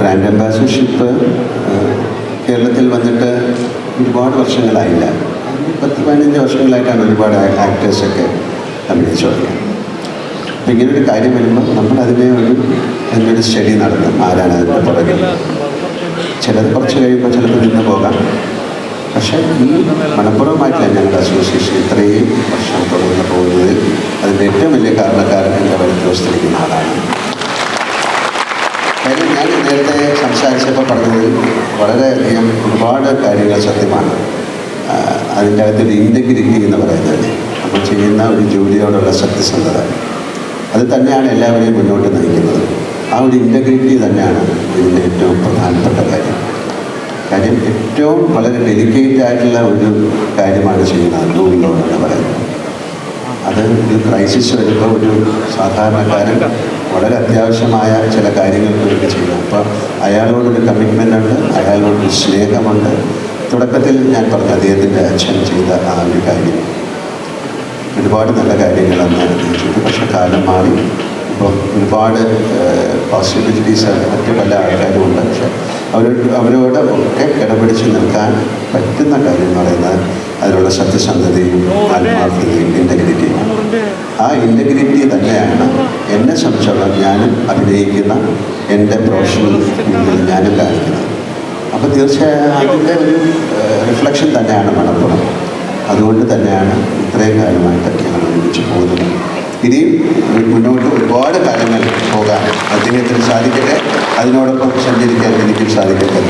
Brand അംബാസിഡർഷിപ്പ് കേരളത്തിൽ വന്നിട്ട് ഒരുപാട് വർഷങ്ങളായില്ല. പത്ത് പതിനഞ്ച് വർഷങ്ങളായിട്ടാണ് ഒരുപാട് ആക്ടേഴ്സൊക്കെ അഭിനയിച്ചു തുടങ്ങിയത്. അപ്പം ഇങ്ങനൊരു കാര്യം വരുമ്പോൾ നമ്മൾ അതിനെ ഒരു എന്തൊരു സ്റ്റഡി നടത്തും. ആരാണ് അതിന്റെ പുറകിൽ? ചിലത് കുറച്ച് കഴിയുമ്പോൾ ചിലത് നിന്ന് പോകാം. പക്ഷേ ഈ മണപ്പുറമായിട്ടില്ല ഞങ്ങളുടെ അസോസിയേഷൻ ഇത്രയും വർഷം തുടർന്ന് പോകുന്നത് അതിന്റെ ഏറ്റവും വലിയ കാരണക്കാരൻ എന്റെ വലതുവശത്തിരിക്കുന്ന ആളാണ്. കാര്യം ഞാൻ നേരത്തെ സംസാരിച്ചപ്പോൾ പറഞ്ഞത് വളരെയധികം ഒരുപാട് കാര്യങ്ങൾ സത്യമാണ്. അതിന്റെ അകത്തൊരു ഇന്റഗ്രിറ്റി എന്ന് പറയുന്നത്. നമ്മൾ ചെയ്യുന്ന ഒരു ജോലിയോടുള്ള സത്യസന്ധത. അത് തന്നെയാണ് എല്ലാവരെയും മുന്നോട്ട് നയിക്കുന്നത്. ആ ഒരു ഇന്റഗ്രിറ്റി തന്നെയാണ് ഇതിന്റെ ഏറ്റവും പ്രധാനപ്പെട്ട കാര്യം. കാര്യം ഏറ്റവും വളരെ ഡെലിക്കേറ്റ് ആയിട്ടുള്ള ഒരു കാര്യമാണ് ചെയ്യുന്നത് റൂൾ എന്ന് പറയുന്നത് അത് ഒരു ക്രൈസിസ് വരുമ്പോൾ ഒരു സാധാരണക്കാരൻ വളരെ അത്യാവശ്യമായ ചില കാര്യങ്ങൾക്ക് വേണ്ടി ചെയ്യണം അപ്പം അയാളോടൊരു കമ്മിറ്റ്മെന്റ് ഉണ്ട് അയാളോടൊരു സ്നേഹമുണ്ട്. തുടക്കത്തിൽ ഞാൻ പറഞ്ഞു അദ്ദേഹത്തിന്റെ അച്ഛൻ ചെയ്ത ആ ഒരു കാര്യം. ഒരുപാട് നല്ല കാര്യങ്ങൾ അന്ന് അദ്ദേഹം ചെയ്തു. പക്ഷെ കാലം മാറി. ഇപ്പം ഒരുപാട് പോസിബിലിറ്റീസ് മറ്റു പല ആൾക്കാരും ഉണ്ട്. പക്ഷെ അവരോട് അവരോട് ഒക്കെ ഇടപിടിച്ച് നിൽക്കാൻ പറ്റുന്ന കാര്യം എന്ന് പറയുന്നത് അതിനുള്ള സത്യസന്ധതയും ആത്മാർത്ഥതയും ഇന്റഗ്രിറ്റിയും ആ ഇന്റഗ്രിറ്റി തന്നെയാണ്. എന്നെ സംബന്ധിച്ചോളം ഞാനും അഭിനയിക്കുന്ന എന്റെ പ്രൊഫഷണൽ ഞാനും കാണിക്കുന്നത്. അപ്പോൾ തീർച്ചയായും അതിന്റെ ഒരു റിഫ്ലക്ഷൻ തന്നെയാണ് മണപ്പുറം അതുകൊണ്ട് തന്നെയാണ് ഇത്രയും കാലമായിട്ട് ഞങ്ങൾ ഒരുമിച്ച് പോകുന്നത്. ഇനിയും മുന്നോട്ട് ഒരുപാട് കാര്യങ്ങൾ പോകാൻ അദ്ദേഹത്തിന് സാധിക്കട്ടെ. അതിനോടൊപ്പം സഞ്ചരിക്കാൻ എനിക്കും സാധിക്കട്ടെ.